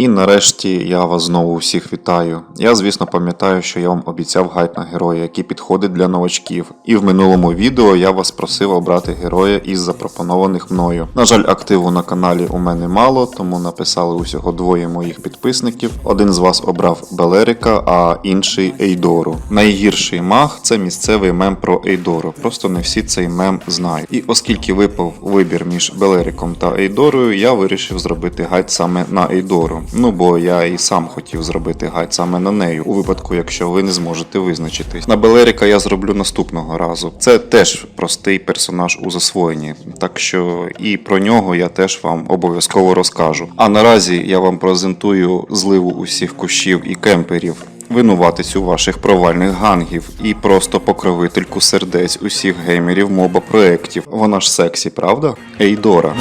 І нарешті я вас знову всіх вітаю. Я, звісно, пам'ятаю, що я вам обіцяв гайд на героя, який підходить для новачків. І в минулому відео я вас просив обрати героя із запропонованих мною. На жаль, активу на каналі у мене мало, тому написали усього двоє моїх підписників. Один з вас обрав Белерика, а інший Ейдору. Найгірший маг це місцевий мем про Ейдору. Просто не всі цей мем знають. І оскільки випав вибір між Белериком та Ейдорою, я вирішив зробити гайд саме на Ейдору. Ну бо я і сам хотів зробити гайд саме на нею, у випадку, якщо ви не зможете визначитись. На Белерика я зроблю наступного разу. Це теж простий персонаж у засвоєнні, так що і про нього я теж вам обов'язково розкажу. А наразі я вам презентую зливу усіх кущів і кемперів. Винуватицю ваших провальних гангів і просто покровительку сердець усіх геймерів моба проєктів. Вона ж сексі, правда? Ейдора.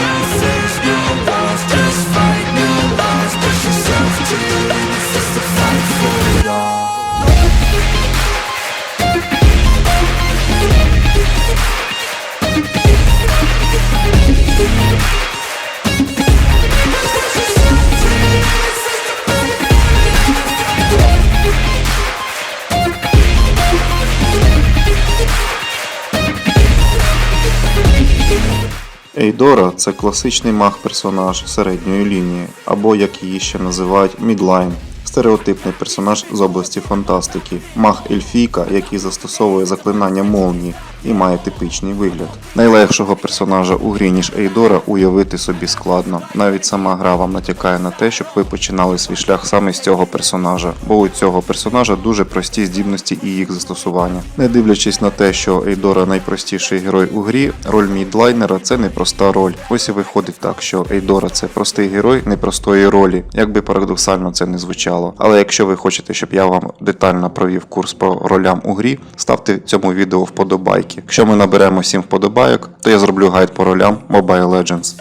Ейдора це класичний маг-персонаж середньої лінії, або як її ще називають мідлайн. Стереотипний персонаж з області фантастики, маг ельфійка, який застосовує заклинання молнії і має типічний вигляд. Найлегшого персонажа у грі, ніж Ейдора, уявити собі складно. Навіть сама гра вам натякає на те, щоб ви починали свій шлях саме з цього персонажа, бо у цього персонажа дуже прості здібності і їх застосування. Не дивлячись на те, що Ейдора найпростіший герой у грі, роль мідлайнера це не проста роль. Ось і виходить так, що Ейдора це простий герой непростої ролі, як би парадоксально це не звучало. Але якщо ви хочете, щоб я вам детально провів курс по ролям у грі, ставте цьому відео вподобайки. Якщо ми наберемо 7 вподобайок, то я зроблю гайд по ролям Mobile Legends.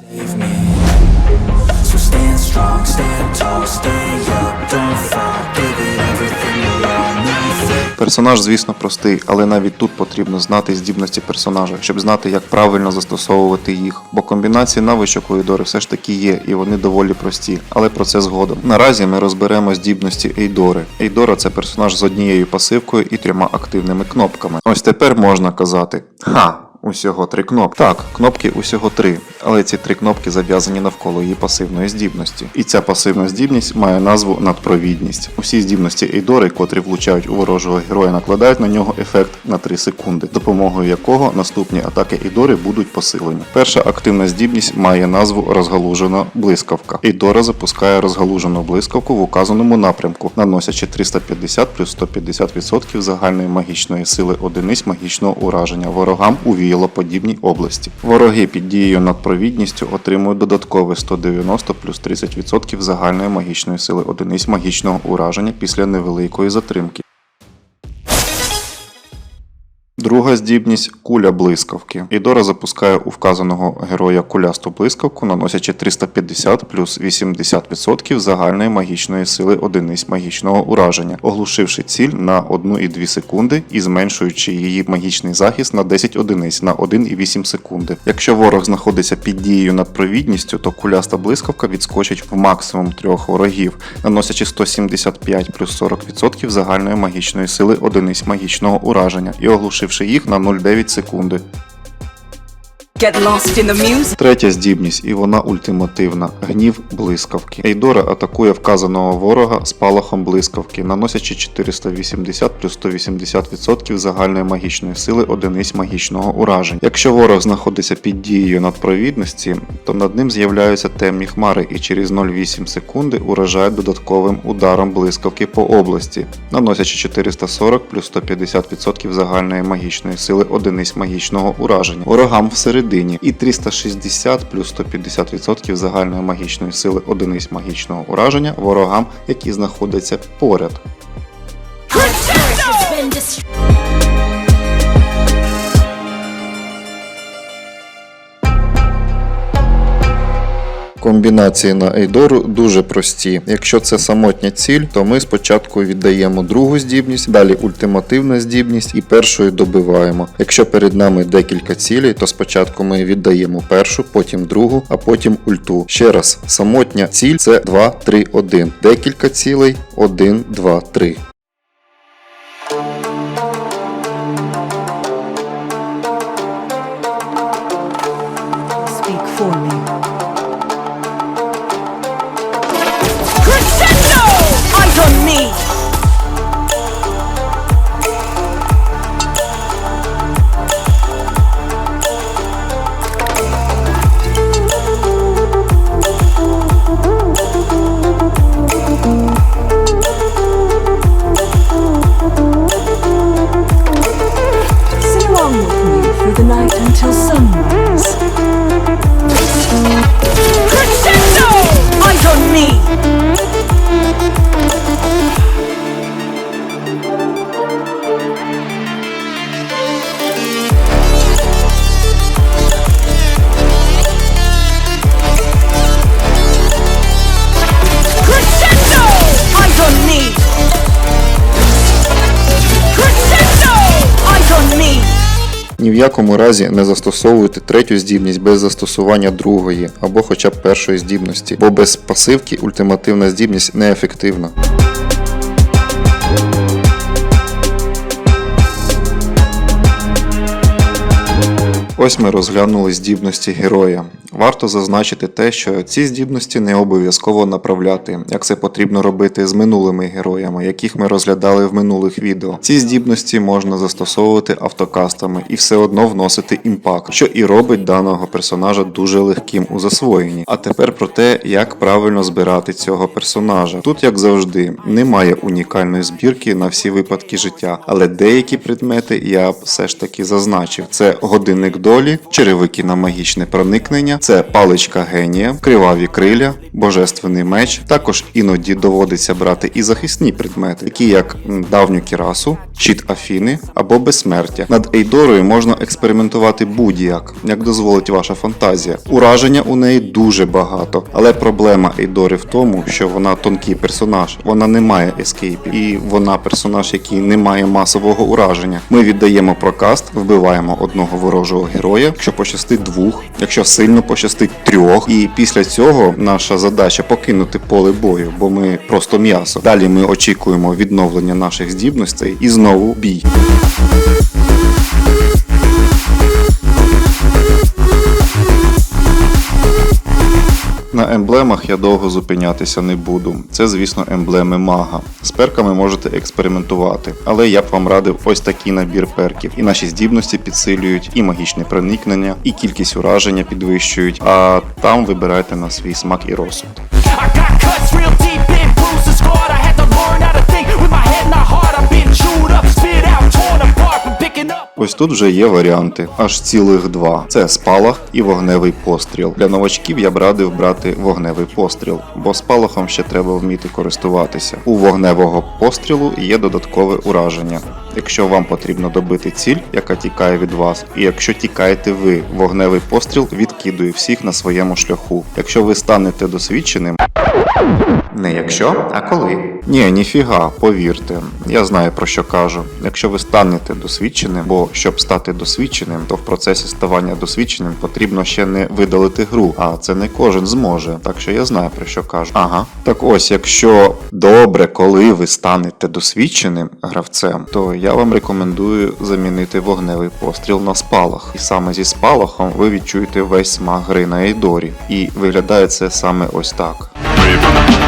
Персонаж, звісно, простий, але навіть тут потрібно знати здібності персонажа, щоб знати, як правильно застосовувати їх. Бо комбінації навичок у Ейдори все ж таки є, і вони доволі прості, але про це згодом. Наразі ми розберемо здібності Ейдори. Ейдора це персонаж з однією пасивкою і трьома активними кнопками. Ось тепер можна казати: Ха! Усього три кнопки. Так, кнопки усього три, але ці три кнопки зав'язані навколо її пасивної здібності. І ця пасивна здібність має назву надпровідність. Усі здібності Ейдори, котрі влучають у ворожого героя, накладають на нього ефект на 3 секунди, допомогою якого наступні атаки Ейдори будуть посилені. Перша активна здібність має назву розгалужена блискавка. Ейдора запускає розгалужену блискавку в указаному напрямку, наносячи 350 плюс 150% загальної магічної сили одиниць магічного ураження ворогам у віялоподібній області. Вороги під дією над провідністю отримують додаткове 190 плюс 30% загальної магічної сили одиниць магічного ураження після невеликої затримки. Друга здібність куля блискавки. Ідора запускає у вказаного героя кулясту блискавку, наносячи 350 плюс 80% загальної магічної сили одиниць магічного ураження, оглушивши ціль на 1,2 секунди і зменшуючи її магічний захист на 10 одиниць на 1,8 секунди. Якщо ворог знаходиться під дією над провідністю, то куляста блискавка відскочить в максимум трьох ворогів, наносячи 175 плюс 40% загальної магічної сили одиниць магічного ураження і оглушивши їх на 0,9 секунди. Get lost in the music. Третя здібність, і вона ультимативна гнів блискавки. Ейдора атакує вказаного ворога спалахом блискавки, наносячи 480 плюс 180% загальної магічної сили одиниць магічного ураження. Якщо ворог знаходиться під дією надпровідності, то над ним з'являються темні хмари і через 0,8 секунди уражають додатковим ударом блискавки по області, наносячи 440 плюс 150% загальної магічної сили одиниць магічного ураження. Ворогам всередині і 360 плюс 150% загальної магічної сили одиниць магічного ураження ворогам, які знаходяться поряд. Комбінації на Ейдору дуже прості. Якщо це самотня ціль, то ми спочатку віддаємо другу здібність, далі ультимативна здібність і першою добиваємо. Якщо перед нами декілька цілей, то спочатку ми віддаємо першу, потім другу, а потім ульту. Ще раз, самотня ціль це 2, 3, 1. Декілька цілей 1, 2, 3. Me! Ні в якому разі не застосовуйте третю здібність без застосування другої або хоча б першої здібності, бо без пасивки ультимативна здібність неефективна. Ось ми розглянули здібності героя. Варто зазначити те, що ці здібності не обов'язково направляти, як це потрібно робити з минулими героями, яких ми розглядали в минулих відео. Ці здібності можна застосовувати автокастами і все одно вносити імпакт, що і робить даного персонажа дуже легким у засвоєнні. А тепер про те, як правильно збирати цього персонажа. Тут, як завжди, немає унікальної збірки на всі випадки життя, але деякі предмети я б все ж таки зазначив: це годинник долі, черевики на магічне проникнення, це паличка генія, криваві криля, божественний меч. Також іноді доводиться брати і захисні предмети, такі як давню кірасу, щит Афіни або безсмертя. Над Ейдорою можна експериментувати будь-як, як дозволить ваша фантазія. Ураження у неї дуже багато, але проблема Ейдори в тому, що вона тонкий персонаж, вона не має ескейпів, і вона персонаж, який не має масового ураження. Ми віддаємо прокаст, вбиваємо одного ворожого героя, якщо пощастить двох, якщо сильно пощастить трьох. І після цього наша задача покинути поле бою, бо ми просто м'ясо. Далі ми очікуємо відновлення наших здібностей і знову бій. На емблемах я довго зупинятися не буду. Це, звісно, емблеми мага. З перками можете експериментувати, але я б вам радив ось такий набір перків. І наші здібності підсилюють, і магічне проникнення, і кількість ураження підвищують. А там вибирайте на свій смак і розсуд. Ось тут вже є варіанти, аж цілих два: це спалах і вогневий постріл. Для новачків я б радив брати вогневий постріл, бо спалахом ще треба вміти користуватися. У вогневого пострілу є додаткове ураження. Якщо вам потрібно добити ціль, яка тікає від вас, і якщо тікаєте ви, вогневий постріл відкидує всіх на своєму шляху. Якщо ви станете досвідченим, не якщо, а коли. Ні, ніфіга, повірте. Я знаю про що кажу. Якщо ви станете досвідченим, бо щоб стати досвідченим, то в процесі ставання досвідченим потрібно ще не видалити гру, а це не кожен зможе. Так що я знаю про що кажу. Ага. Так ось, якщо добре, коли ви станете досвідченим гравцем, то я вам рекомендую замінити вогневий постріл на спалах. І саме зі спалахом ви відчуєте весь смак гри на Ейдорі. І виглядає це саме ось так. Creep.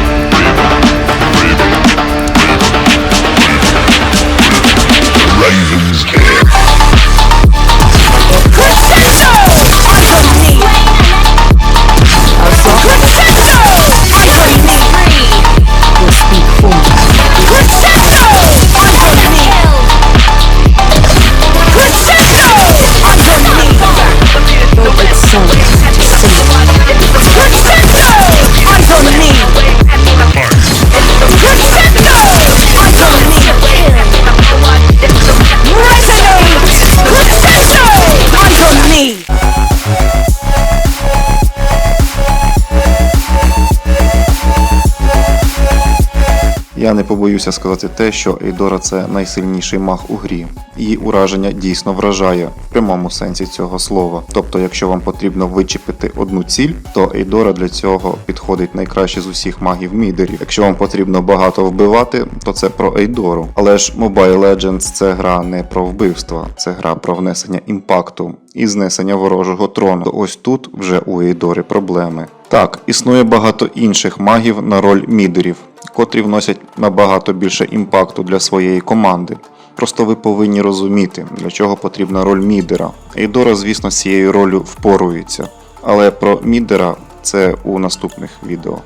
Я не побоюся сказати те, що Ейдора це найсильніший маг у грі. Її ураження дійсно вражає в прямому сенсі цього слова. Тобто, якщо вам потрібно вичепити одну ціль, то Ейдора для цього підходить найкраще з усіх магів мідерів. Якщо вам потрібно багато вбивати, то це про Ейдору. Але ж Mobile Legends це гра не про вбивства, це гра про внесення імпакту і знесення ворожого трону. То ось тут вже у Ейдори проблеми. Так, існує багато інших магів на роль мідерів, котрі вносять набагато більше імпакту для своєї команди. Просто ви повинні розуміти, для чого потрібна роль мідера. Ейдора, звісно, з цією ролью впорується. Але про мідера це у наступних відео.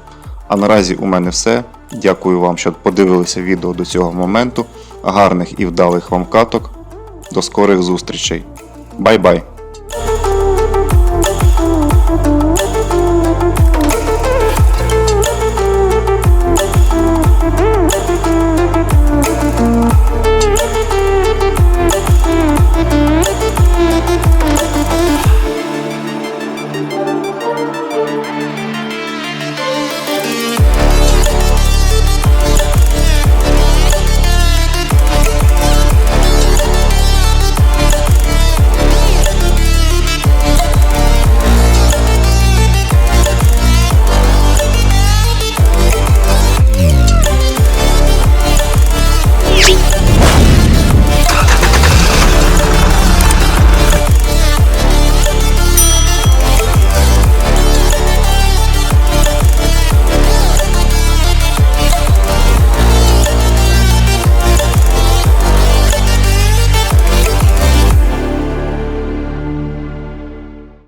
А наразі у мене все. Дякую вам, що подивилися відео до цього моменту. Гарних і вдалих вам каток. До скорих зустрічей. Бай-бай!